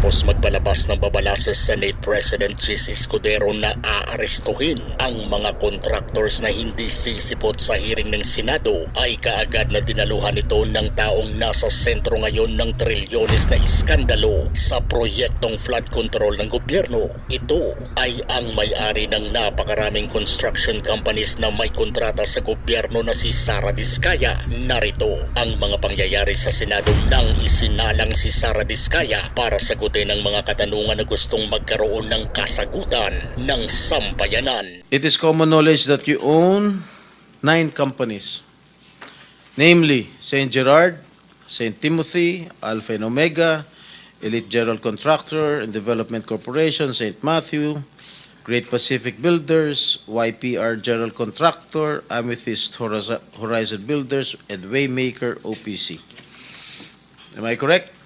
Matapos magpalabas ng babala sa Senate President Chis Escudero na aarestuhin ang mga contractors na hindi sisipot sa hearing ng Senado ay kaagad na dinaluhan ito ng taong nasa sentro ngayon ng trilyones na iskandalo sa proyektong flood control ng gobyerno. Ito ay ang may-ari ng napakaraming construction companies na may kontrata sa gobyerno na si Sara Diskaya. Narito ang mga pangyayari sa Senado nang isinalang si Sara Diskaya para sagutin ang mga katanungan na gustong magkaroon ng kasagutan ng sampayanan. It is common knowledge that you own nine companies, namely St. Gerard, St. Timothy, Alpha and Omega, Elite General Contractor and Development Corporation, St. Matthew, Great Pacific Builders, YPR General Contractor, Amethyst Horiz- Horizon Builders, and Waymaker OPC. Am I correct?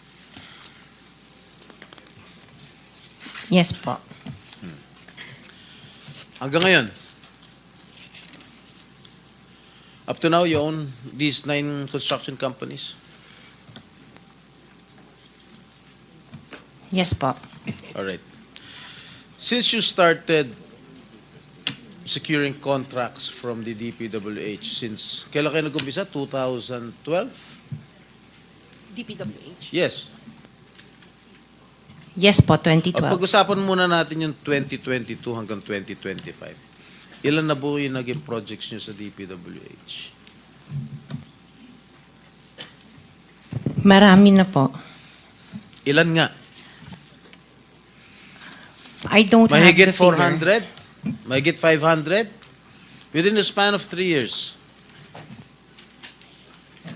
Yes po. Hanggang ngayon, up to now, you own these nine construction companies? Yes po. All right. Since you started securing contracts from the DPWH, since kailan kayo nag-umpisa? 2012? DPWH? Yes. Yes po, O, 2012. pag-usapan muna natin yung 2022 hanggang 2025. Ilan na po yung naging projects nyo sa DPWH? Marami na po. Ilan nga? I don't Mahigit have the figure. 400? Mahigit 500? Within the span of three years.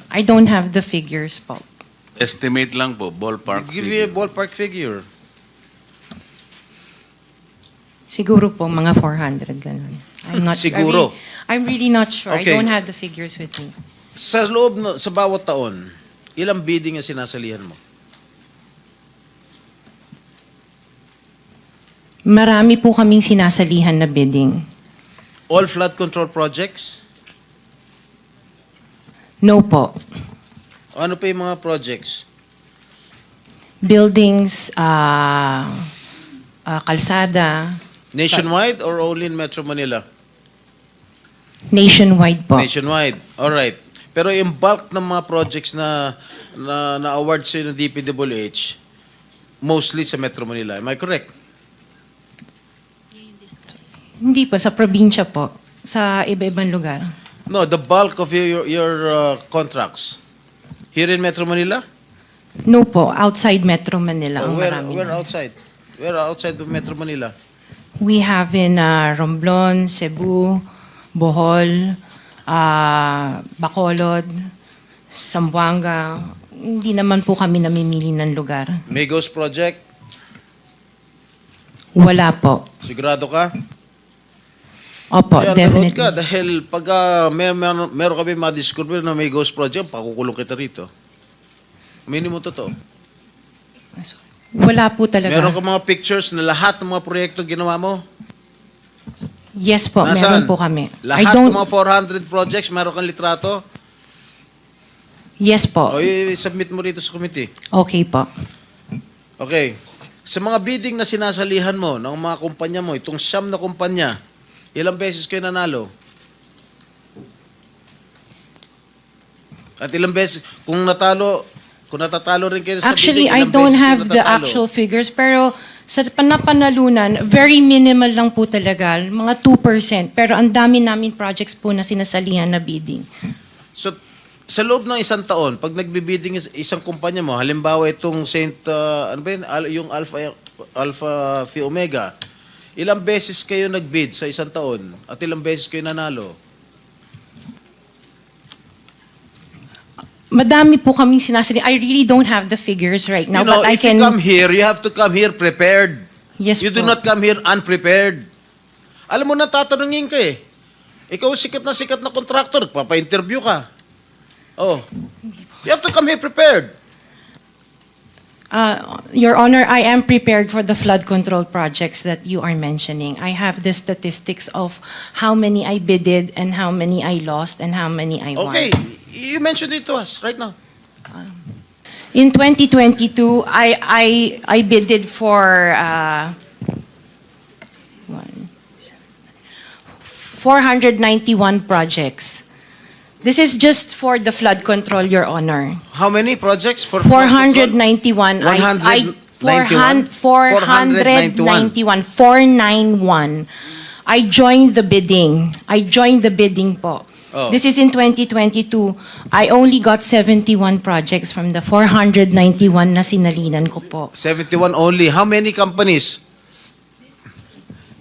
I don't have the figures po. Estimate lang po, ballpark Give me a figure. ballpark figure. Siguro po mga 400 ganun. I'm not Siguro. I really, I'm really not sure. Okay. I don't have the figures with me. Sa loob, na, sa bawat taon, ilang bidding ang sinasalihan mo? Marami po kaming sinasalihan na bidding. All flood control projects? No po. O ano pa yung mga projects? Buildings, ah, ah, kalsada, Nationwide or only in Metro Manila? nationwide po. Nationwide. All right. Pero yung bulk ng mga projects na na, na award sa ng DPWH, mostly sa Metro Manila. Am I correct? Hindi po, sa probinsya po. Sa iba-ibang lugar. No, the bulk of your your uh, contracts here in Metro Manila. No po, outside Metro Manila Or ang where marami. where na. outside? Where outside of Metro Manila? We have in uh, Romblon, Cebu, Bohol, uh, Bacolod, Zamboanga. Hindi naman po kami namimili ng lugar. Migos project. Wala po. Sigurado ka? Opo, Kaya nanood definitely. ka dahil pag uh, mer mer meron kami ma-discover na may ghost project, pakukulong kita rito. Minimum totoo. Wala po talaga. Meron ka mga pictures na lahat ng mga proyekto ginawa mo? Yes po, Nasaan? meron po kami. I Lahat don't, ng mga 400 projects, meron kang litrato? yes po. O i-submit mo rito sa committee. Okay po. Okay. Sa mga bidding na sinasalihan mo ng mga kumpanya mo, itong siyam na kumpanya, ilang beses kayo nanalo? At ilang beses, kung natalo, kung natatalo rin kayo sa Actually, bidding, I don't have the actual figures, pero sa panapanalunan, very minimal lang po talaga, mga 2%. Pero ang dami namin projects po na sinasalihan na bidding. So, sa loob ng isang taon, pag nagbibidding is- isang kumpanya mo, halimbawa itong Saint, uh, ano ba yun, Al- yung Alpha, Alpha Phi Omega, ilang beses kayo nagbid sa isang taon at ilang beses kayo nanalo? Madami po kaming sinasalihan. I really don't have the figures right now, you know, but I if can... you come here, you have to come here prepared. Yes you do po. not come here unprepared. Alam mo na, tatanungin ka eh. Ikaw sikat na sikat na contractor, papa-interview ka. Oh. You have to come here prepared. Uh, Your Honor, I am prepared for the flood control projects that you are mentioning. I have the statistics of how many I bidded and how many I lost and how many I won. Okay, you mentioned it to us right now. In 2022, I I I bidded for uh, one, 491 projects. This is just for the flood control, Your Honor. How many projects for 491. I, I, 400 491. 491. I joined the bidding. I joined the bidding po. Oh. This is in 2022. I only got 71 projects from the 491 na sinalinan ko po. 71 only. How many companies?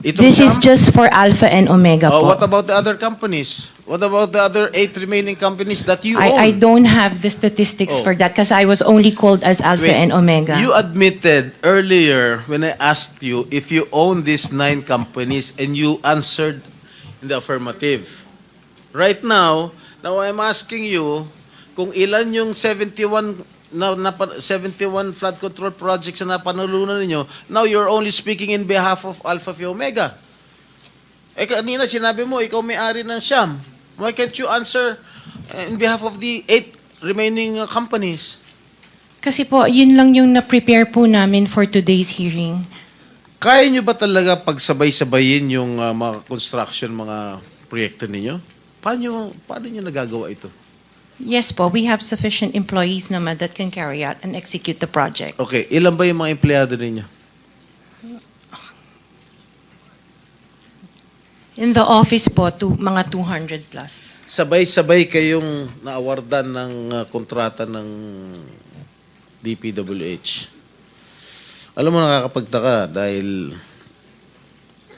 Itong This is siyam? just for Alpha and Omega Oh, po. what about the other companies? What about the other eight remaining companies that you own? I, I don't have the statistics Oh. for that because I was only called as Alpha Wait, and Omega. You admitted earlier when I asked you if you own these nine companies and you answered in the affirmative. Right now, now I'm asking you kung ilan yung 71 na, na 71 flood control projects na napanalunan ninyo. Now you're only speaking in behalf of Alpha Phi Omega. Eh kanina sinabi mo ikaw may-ari ng Siam. Why can't you answer uh, in behalf of the eight remaining uh, companies? Kasi po, yun lang yung na-prepare po namin for today's hearing. Kaya nyo ba talaga pagsabay-sabayin yung uh, mga construction, mga proyekto ninyo? Paano, paano nyo nagagawa ito? Yes po, we have sufficient employees naman that can carry out and execute the project. Okay, ilan ba yung mga empleyado ninyo? In the office po, to, mga 200 plus. Sabay-sabay kayong naawardan ng uh, kontrata ng DPWH. Alam mo, nakakapagtaka dahil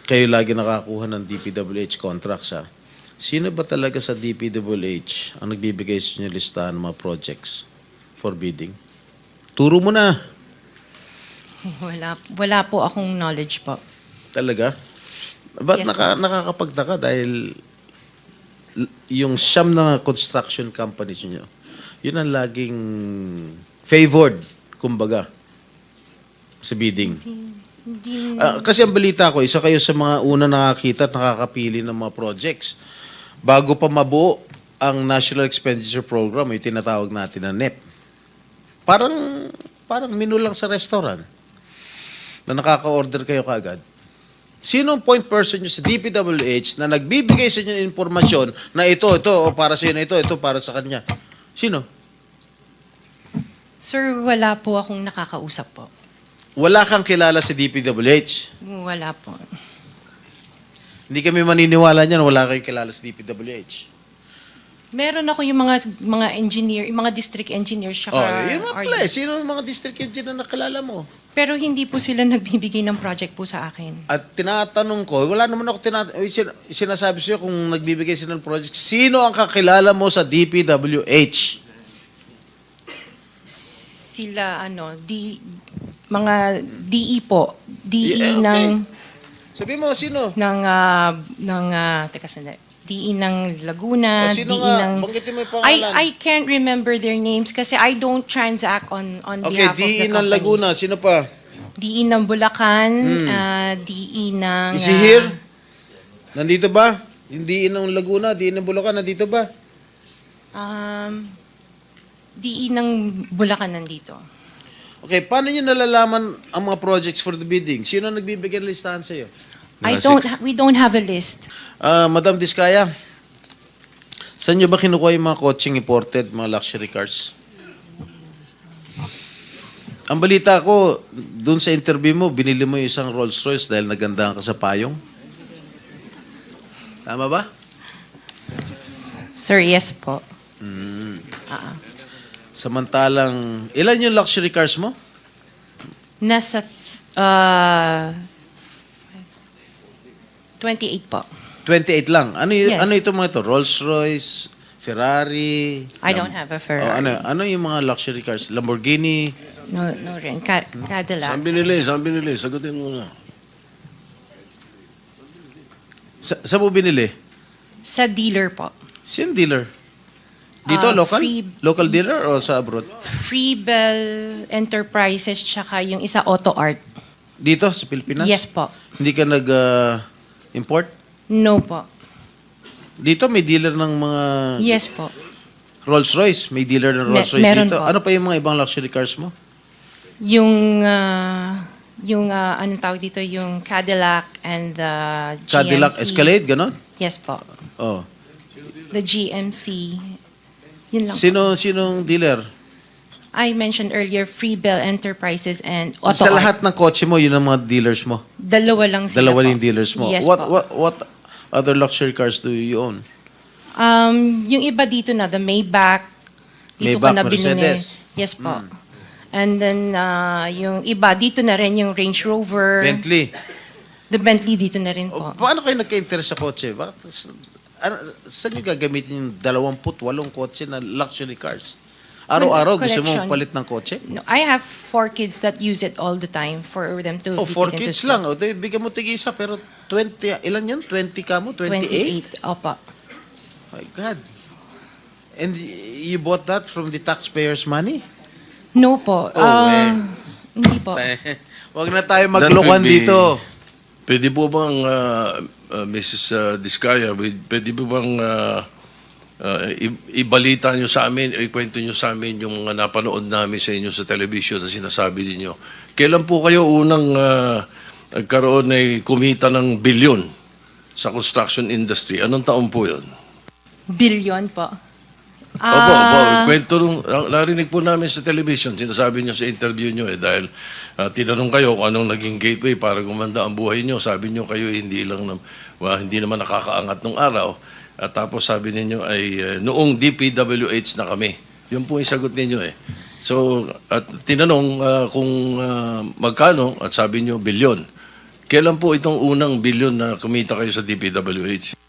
kayo lagi nakakuha ng DPWH contracts, ha? Sino ba talaga sa DPWH ang nagbibigay sa inyo listahan ng mga projects for bidding? Turo mo na. Wala, wala po akong knowledge po. Talaga? Ba't Yes, naka, nakakapagtaka dahil l- yung siyam na construction companies nyo, yun ang laging favored, kumbaga, sa bidding. Hindi, Ah, kasi ang balita ko, isa kayo sa mga una nakakita at nakakapili ng mga projects. Bago pa mabuo ang National Expenditure Program, yung tinatawag natin na NEP. Parang, parang menu lang sa restaurant na nakaka-order kayo kagad. Sino ang point person nyo sa DPWH na nagbibigay sa inyo ng informasyon na ito, ito, o para sa inyo, ito, ito, para sa kanya? Sino? Sir, wala po akong nakakausap po. Wala kang kilala sa DPWH. Wala po. Hindi kami maniniwala niyan, wala kayong kilala sa DPWH. Meron ako yung mga mga engineer, yung mga district engineers siya. Oh, yun mga pala eh. Sino yung mga district engineer na nakilala mo? Pero hindi po sila nagbibigay ng project po sa akin. At tinatanong ko, wala naman ako tinat- eh, sin- sinasabi sa'yo kung nagbibigay sila ng project, sino ang kakilala mo sa DPWH? Sila ano, di mga DE po, DE Yeah, okay. ng Sabi mo, sino? ng ah, ng ah, teka sandali. DE ng Laguna, O, sino DE nga? ng Banggitin mo yung pangalan. I I can't remember their names kasi I don't transact on on Okay, behalf of the DE ng companies. Laguna, sino pa? DE ng Bulacan, ah, DE ng Is he ah, here? Nandito ba? Yung DE ng Laguna, DE ng Bulacan, nandito ba? Um, DE ng Bulacan nandito. Okay, paano nyo nalalaman ang mga projects for the bidding? Sino ang nagbibigay ng listahan sa'yo? I Mga don't six. ha- we don't have a list. Ah, Madam Diskaya, saan nyo ba kinukuha yung mga coaching imported, mga luxury cars? Ang balita ko, dun sa interview mo, binili mo yung isang Rolls Royce dahil nagandahan ka sa payong. Tama ba? Sir, yes po. Samantalang, ilan yung luxury cars mo? Nasa uh, 28 po. 28 lang. Ano, y- Yes. ano ito mga ito? Rolls Royce, Ferrari? I don't have a Oh, Ferrari. ano, ano yung mga luxury cars? Lamborghini? No, no rin. Ka- Cadillac. Saan binili? Saan binili? Sagutin mo na. Sa, saan mo binili? Sa dealer po. Sino dealer? Dito, Ah, local? Free, Local dealer o sa abroad? Freebell Enterprises tsaka yung isa Auto Art. Dito, sa Pilipinas? Yes po. Hindi ka nag-import? No po. dito, may dealer ng mga Yes po. Rolls-Royce. May dealer ng Me- Rolls-Royce meron dito. po. Ano pa yung mga ibang luxury cars mo? Yung ah, yung ah, anong tawag dito yung Cadillac and the GMC. Cadillac Escalade, ganon? Yes po. Oh. The GMC. Yun lang. Sino, sinong dealer? I mentioned earlier Freebell Enterprises and Auto sa Art. lahat ng kotse mo, yun ang mga dealers mo. Dalawa lang sila Dalawa po. yung dealers mo. Yes what, po. what, what other luxury cars do you own? Um, yung iba dito na, the Maybach. Dito ko Maybach, na binili. Mercedes. Hmm. Yes po. And then, uh, yung iba, dito na rin yung Range Rover. Bentley. The Bentley dito na rin O, po. paano kayo nagka-interest sa kotse? Bakit, ano, saan nyo gagamitin yung 28 kotse na luxury cars? Araw-araw gusto mo palit ng kotse? No, I have four kids that use it all the time for them to Oh, be four taken to kids school. lang. O, di, bigyan mo tig-isa, pero 20, ilan yun? 20 ka mo? 28? 28. Opo. My God. And y- you bought that from the taxpayers' money? No po. Oh, Ah, eh. Hindi po. Huwag na tayo That maglokohan will be- dito. Pwede po bang, uh, uh, Mrs. Uh, Diskaya, with- pwede po bang uh, uh, ibalita nyo sa amin, o ikwento nyo sa amin yung mga napanood namin sa inyo sa television na sinasabi ninyo. Kailan po kayo unang uh, nagkaroon ay kumita ng bilyon sa construction industry? Anong taon po yun? Billion po. Opo, opo. Ah, Kwento nung, narinig po namin sa television, sinasabi nyo sa interview nyo eh, dahil ah, tinanong kayo kung anong naging gateway para gumanda ang buhay nyo. Sabi nyo kayo hindi lang, nam- wa- hindi naman nakakaangat nung araw. At tapos sabi ninyo ay eh, noong DPWH na kami. Yun po yung sagot ninyo eh. So, at tinanong ah, kung ah, magkano at sabi nyo bilyon. Kailan po itong unang bilyon na kumita kayo sa DPWH?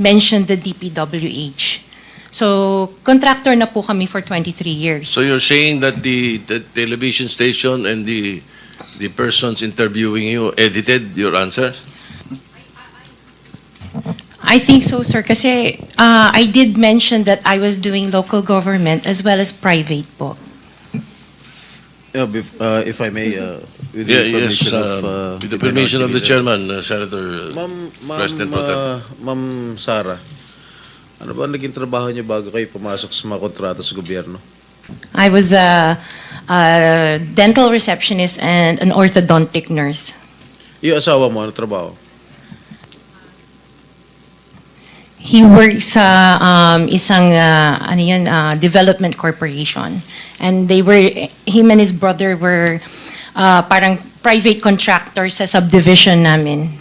mentioned the DPWH. So, contractor na po kami for 23 years. So you're saying that the, the television station and the the persons interviewing you edited your answers? I think so, sir, kasi uh, I did mention that I was doing local government as well as private po. Uh, bef- uh, if I may, uh, with the Yeah, yes. permission of, uh, uh, with the permission of the minority chairman, uh, Senator uh, Ma'am, ma'am, President Pro Tem. uh, Ma'am Sara, ano ba ang naging trabaho niyo bago kayo pumasok sa mga kontrata sa gobyerno? I was a, a dental receptionist and an orthodontic nurse. Yung asawa mo, ano trabaho? He works sa um, isang uh, ano yan, uh, development corporation. And they were, him and his brother were uh, parang private contractors sa subdivision namin.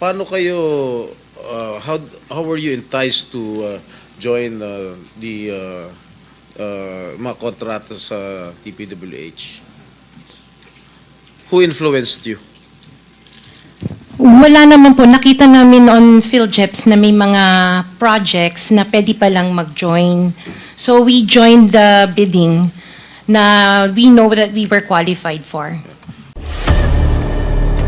Paano kayo, uh, how, how were you enticed to uh, join uh, the uh, uh, mga kontrata sa TPWH? Who influenced you? Wala naman po. Nakita namin on PhilJeps na may mga projects na pwede palang mag-join. So we joined the bidding na we know that we were qualified for.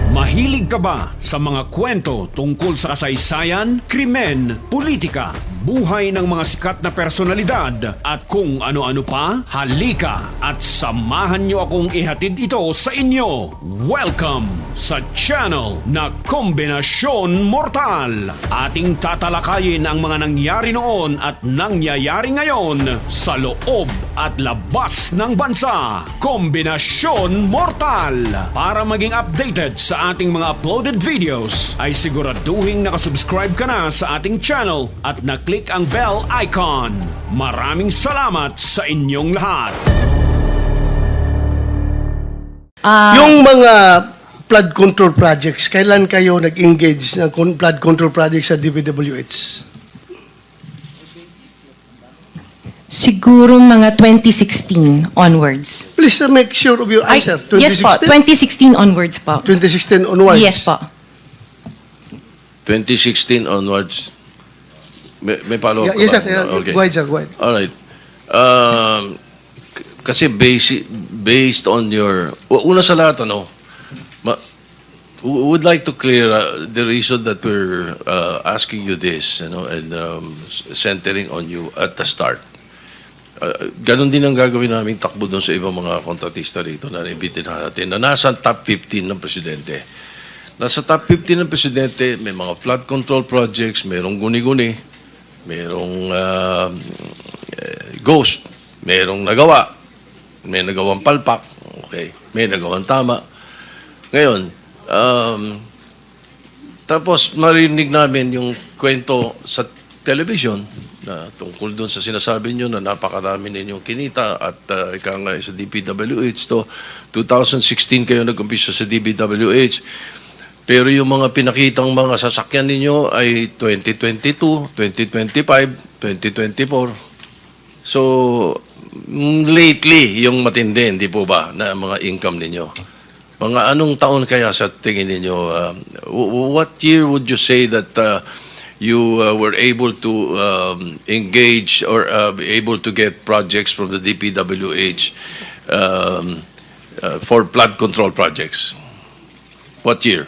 Mahilig ka ba sa mga kwento tungkol sa kasaysayan, krimen, politika, buhay ng mga sikat na personalidad at kung ano-ano pa? Halika at samahan niyo akong ihatid ito sa inyo. Welcome sa channel na Kombinasyon Mortal. Ating tatalakayin ang mga nangyari noon at nangyayari ngayon sa loob at labas ng bansa. Kombinasyon Mortal. Para maging updated sa ating mga uploaded videos, ay siguraduhin nakasubscribe ka na sa ating channel at naklik ang bell icon. Maraming salamat sa inyong lahat. Yung mga flood control projects, kailan kayo nag-engage ng flood control projects sa DPWH? Siguro mga 2016 onwards. Please uh, make sure of your answer. yes po, 2016 onwards po. 2016 onwards. Yes po. 2016 onwards. May, may follow Yeah, yes, sir. Yeah, Go ahead, sir. Go ahead. All right. Um, kasi basi- based on your... Una sa lahat, ano, ma, would like to clear uh, the reason that we're uh, asking you this, you know, and um, centering on you at the start. Uh, ganon din ang gagawin namin takbo doon sa ibang mga kontratista rito na naibitin natin na nasa top 15 ng presidente. Nasa top 15 ng presidente, may mga flood control projects, mayroong guni-guni, mayroong uh, eh, ghost, mayroong nagawa, may nagawang palpak, okay, may nagawang tama. Ngayon, um, tapos marinig namin yung kwento sa television na tungkol doon sa sinasabi nyo na napakarami ninyong kinita at uh, ika nga sa DPWH to. 2016 kayo nag-umpisa sa DPWH pero yung mga pinakitang mga sasakyan ninyo ay 2022, 2025, 2024 so mm, lately yung matindi hindi po ba na mga income ninyo? Mga anong taon kaya sa tingin ninyo? w- what year would you say that uh, you uh, were able to um, engage or uh, be able to get projects from the DPWH um, uh, for flood control projects? What year?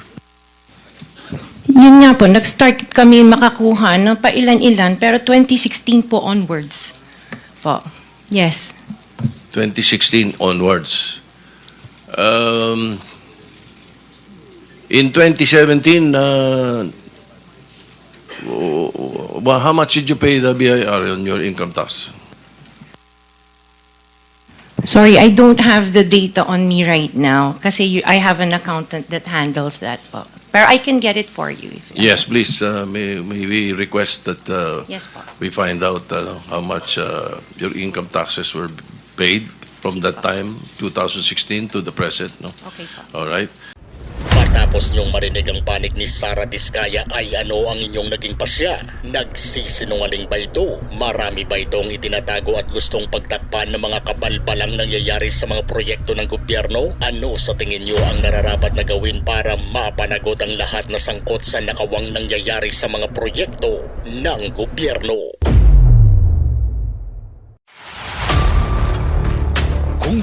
Yun nga po, nag-start kami makakuha ng pailan-ilan, pero 2016 po onwards. Po. Yes. 2016 onwards. Um, in 2017, uh, w- w- how much did you pay the BIR on your income tax? Sorry, I don't have the data on me right now kasi you, I have an accountant that handles that po. Pero I can get it for you. If, Yes, please. Uh, may, may we request that uh, Yes po. we find out uh, how much uh, your income taxes were paid from that time, 2016 to the present. No? Okay po. All right. Matapos niyong marinig ang panig ni Sara Diskaya ay ano ang inyong naging pasya? Nagsisinungaling ba ito? Marami ba itong itinatago at gustong pagtakpan ng mga kabalbalang nangyayari sa mga proyekto ng gobyerno? Ano sa tingin niyo ang nararapat na gawin para mapanagot ang lahat na sangkot sa nakawang nangyayari sa mga proyekto ng gobyerno?